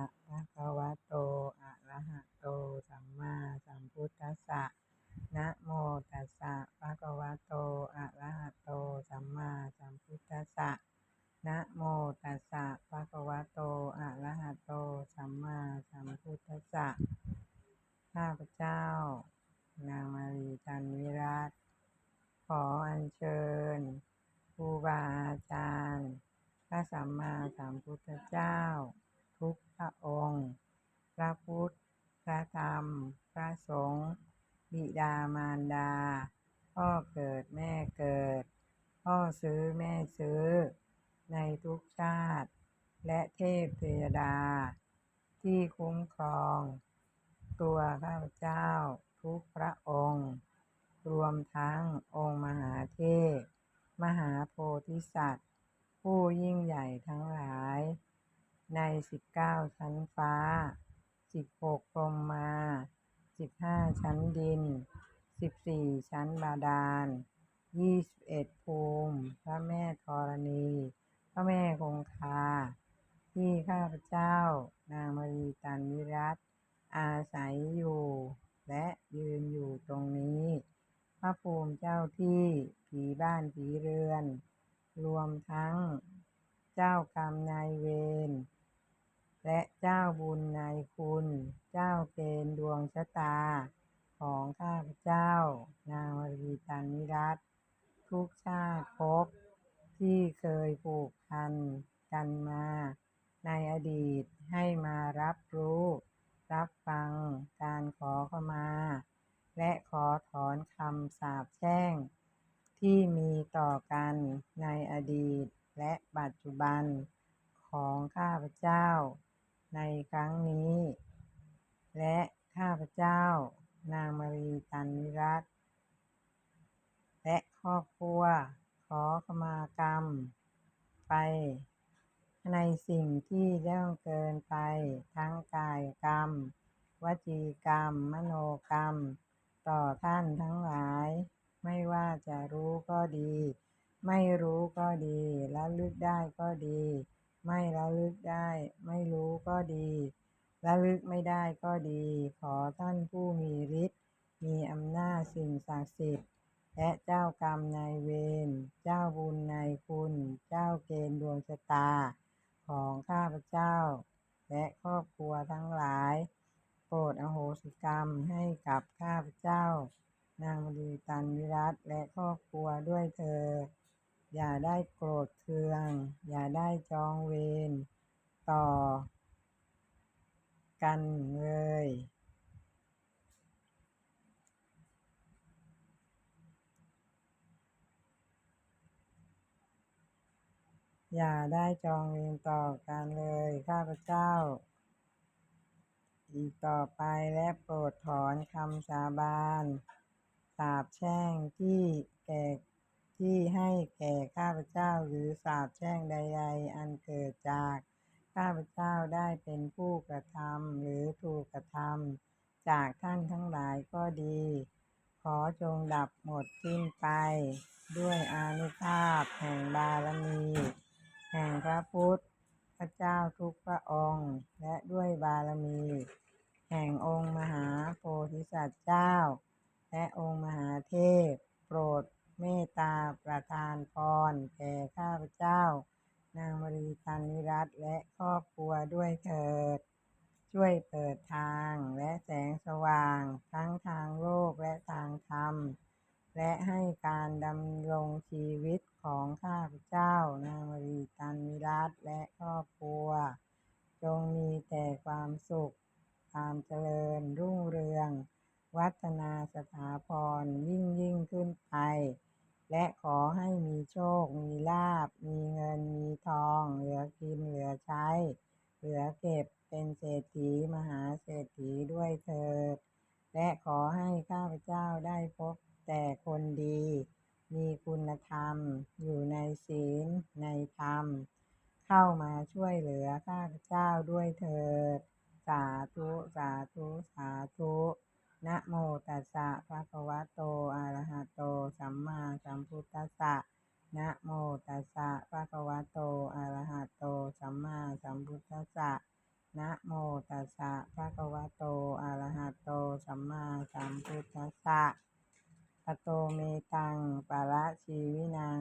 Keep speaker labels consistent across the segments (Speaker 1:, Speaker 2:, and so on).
Speaker 1: ะภะคะวะโต อะระหะโต สัมมาสัมพุทธัสสะ นะโมตัสสะภะคะวะโต อะระหะโต สัมมาสัมพุทธัสสะ นะโมตัสสะภะคะวะโต อะระหะโต สัมมาสัมพุทธัสสะ ข้าพเจ้า นางมารีจันวิรัตขออัญเชิญครูบาอาจารย์พระสัมมาสัมพุทธเจ้า ทุกพระองค์ พระพุทธ พระธรรม พระสงฆ์บิดามารดา พ่อเกิดแม่เกิด พ่อซื้อแม่ซื้อ ในทุกชาติ และเทพเทวดา ที่คุ้มครอง ตัวข้าพเจ้าทุกพระองค์ รวมทั้งองค์มหาเทพมหาโพธิสัตว์ ผู้ยิ่งใหญ่ทั้งหลาย ในสิบเก้าชั้นฟ้าสิบหกพรมมาสิบห้าชั้นดินสิบสี่ชั้นบาดาลยี่สิบเอ็ดภูมิ พระแม่ธรณี พระแม่คงคา ที่ข้าพเจ้า นางมารีตันวิรัตอาศัยอยู่ และยืนอยู่ตรงนี้ พระภูมิเจ้าที่ผีบ้านผีเรือน รวมทั้งเจ้ากรรมนายเวร และเจ้าบุญนายคุณ เจ้าเกณฑ์ดวงชะตา ของข้าพเจ้า นางมารีตันวิรัตทุกชาติภพที่เคยผูกพันกันมา ในอดีตให้มารับรู้ รับฟังการขอเข้ามา และขอถอนคำสาปแช่ง ที่มีต่อกันในอดีตและปัจจุบันของข้าพเจ้า ในครั้งนี้ และข้าพเจ้านางมารีตันวิรัตและครอบครัวขอขมากรรม ไป ในสิ่งที่ล่วงเกินไปทั้งกายกรรม วจีกรรม มโนกรรม ต่อท่านทั้งหลาย ไม่ว่าจะรู้ก็ดี ไม่รู้ก็ดีระลึกได้ก็ดี ไม่ระลึกได้ ไม่รู้ก็ดีระลึกไม่ได้ก็ดี ขอท่านผู้มีฤทธิ์มีอำนาจสิ่งศักดิ์สิทธิ์ และเจ้ากรรมนายเวรเจ้าบุญนายคุณ เจ้าเกณฑ์ดวงชะตา ของข้าพเจ้า และครอบครัวทั้งหลาย โปรดอโหสิกรรมให้กับข้าพเจ้า นางมรีตันวิรัตและครอบครัวด้วยเถิด อย่าได้โกรธเคือง อย่าได้จองเวรต่อ กันเลยอย่าได้จองเวรต่อกันเลย ข้าพเจ้า อีกต่อไปและโปรดถอนคำสาบาน สาปแช่งที่แก่ ที่ให้แก่ข้าพเจ้าหรือสาปแช่งใด ๆ อันเกิดจากข้าพเจ้าได้เป็นผู้กระทำหรือถูกกระทำจากท่านทั้งหลายก็ดี ขอจงดับหมดสิ้นไป ด้วยอานุภาพแห่งบารมี แห่งพระพุทธเจ้าทุกพระองค์ และด้วยบารมี แห่งองค์มหาโพธิสัตว์เจ้า และองค์มหาเทพ โปรด เมตตาประทานพรแก่ข้าพเจ้า นางมรีตันวิรัตและครอบครัวด้วยเถิด ช่วยเปิดทางและแสงสว่าง ทั้งทางโลกและทางธรรม และให้การดำรงชีวิตของข้าพเจ้า นางมรีตันวิรัตและครอบครัว จงมีแต่ความสุข ความเจริญรุ่งเรือง วัฒนาสถาพรยิ่งยิ่งขึ้นไป และขอให้มีโชค มีลาภมีเงิน มีทอง เหลือกิน เหลือใช้ เหลือเก็บเป็นเศรษฐีมหาเศรษฐีด้วยเถิด และขอให้ข้าพเจ้าได้พบแต่คนดี มีคุณธรรม อยู่ในศีล ในธรรม เข้ามาช่วยเหลือข้าพเจ้าด้วยเถิด สาธุ สาธุ สาธุ นะโมตัสสะภะคะวะโต อะระหะโต สัมมาสัมพุทธัสสะ นะโมตัสสะภะคะวะโต อะระหะโต สัมมาสัมพุทธัสสะ นะโมตัสสะภะคะวะโต อะระหะโต สัมมาสัมพุทธัสสะปะโตเมตังปะระชีวินัง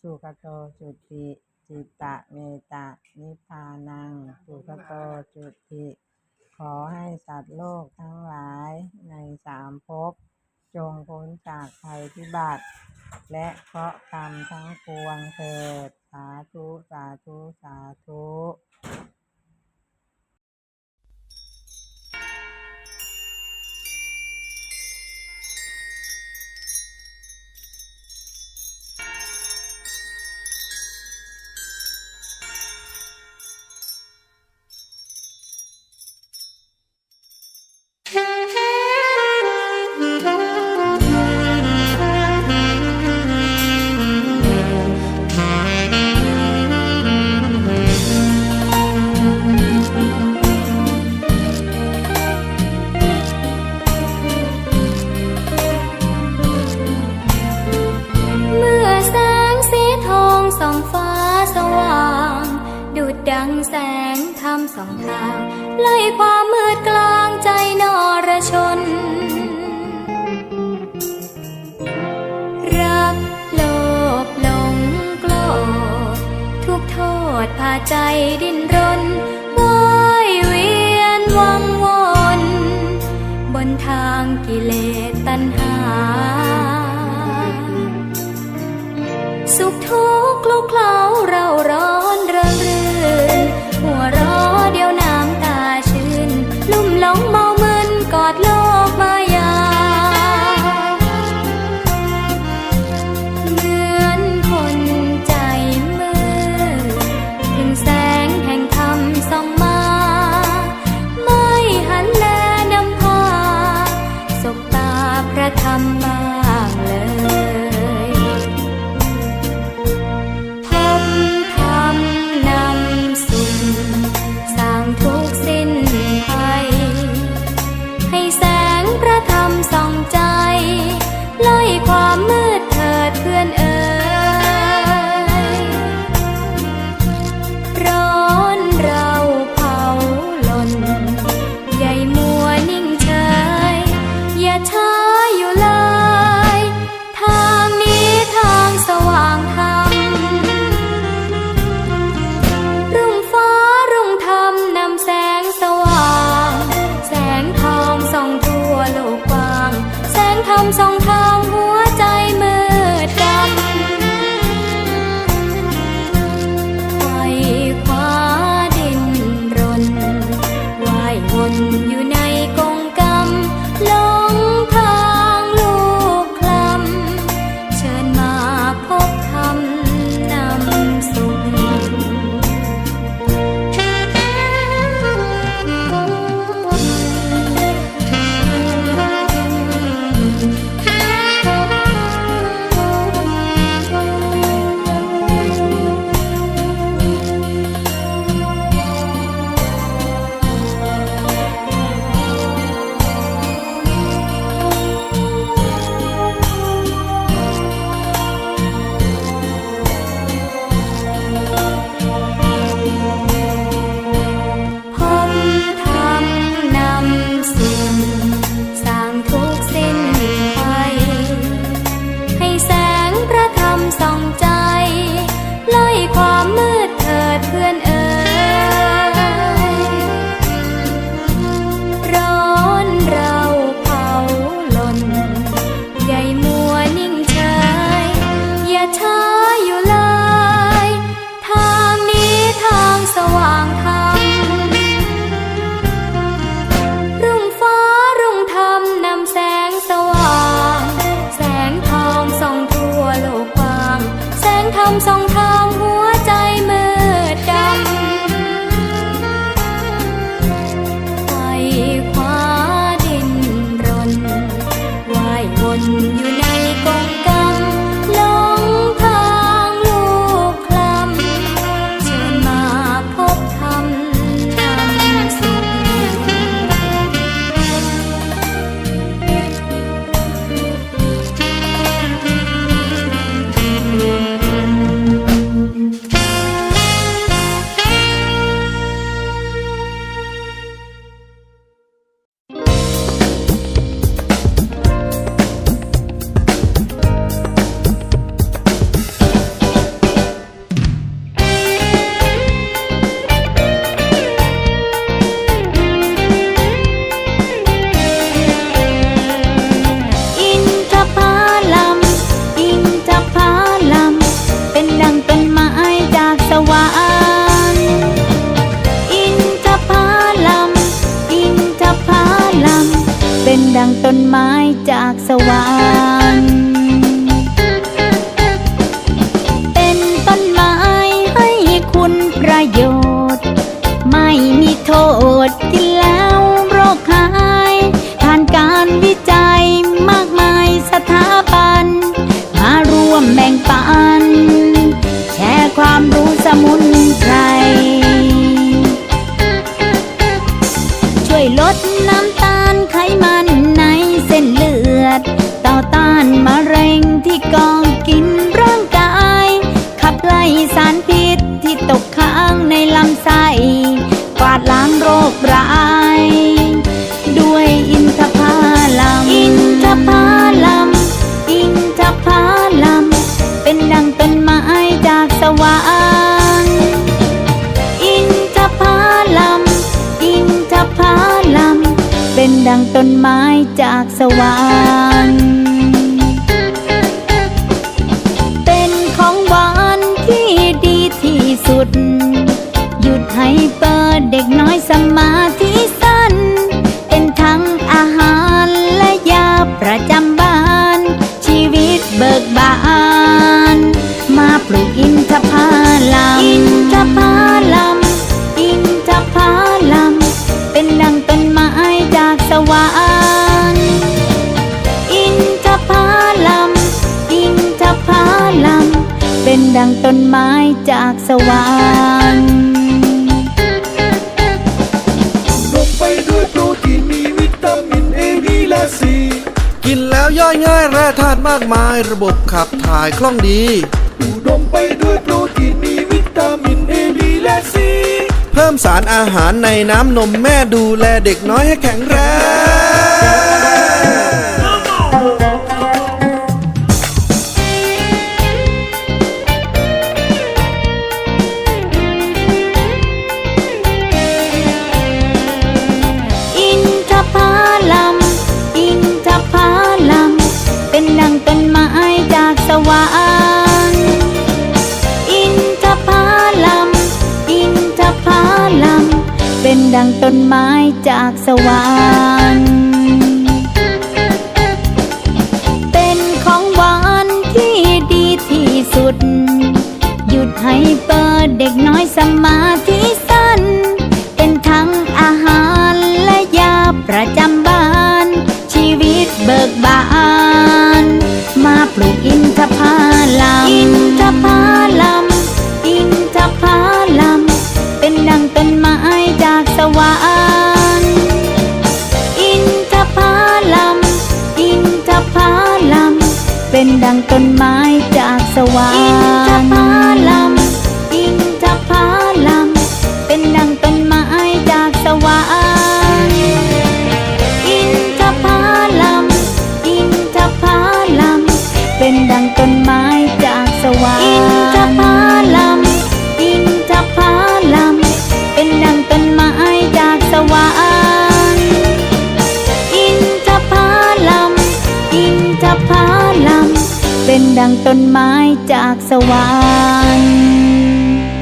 Speaker 1: สุขโตจุติจิตตะเมตะนิพพานัง สุขโตจุติ ขอให้สัตว์โลกทั้งหลายในสามภพจงพ้นจากภัยพิบัติ และเคราะห์กรรมทั้งปวงเถิด สาธุ สาธุ สาธุ
Speaker 2: ไล่ความมืดกลางใจนรชน รักโลภหลงกลอทุกโทษพาใจดิ้นรน trong. song ดกินแล้วโรคหา
Speaker 3: ยผ่านการวิจัยมากมายสถาบัน มาร่วมแบ่งปัน แชร์ความรู้สมุน จา ดังต้นไม้จากสวรรค์ลงไปด้ว
Speaker 4: ยโปรตีนมีวิตามินเอดีและซี
Speaker 5: กินแล้วย่อยง่ายแร่ธาตุมากมายระบบขับถ่ายคล่องดี
Speaker 4: อุดมไปด้วยโปรตีนมีวิตามินเอดีและซี
Speaker 5: เพิ่มสารอาหารในน้ำนมแม่ดูแลเด็กน้อยให้แข็งแรง
Speaker 3: ดังต้นไม้จากสวรรค์เป็นของหวานที่ดีที่สุด หยุดให้เปิดเด็กน้อยสมาธิสั้น เป็นทั้งอาหารและยาประจำบ้าน ชีวิตเบิกบาน มาปลูกอินทผลัมอินทผ เป็นดังต้นไม้จากสวรรค์อินทผลัมอินทผลัมเป็นดังต้นไม้จากสวรรค์อินทผลัมอินทผลัมเป็นดังต้นไม้จากสวรรค์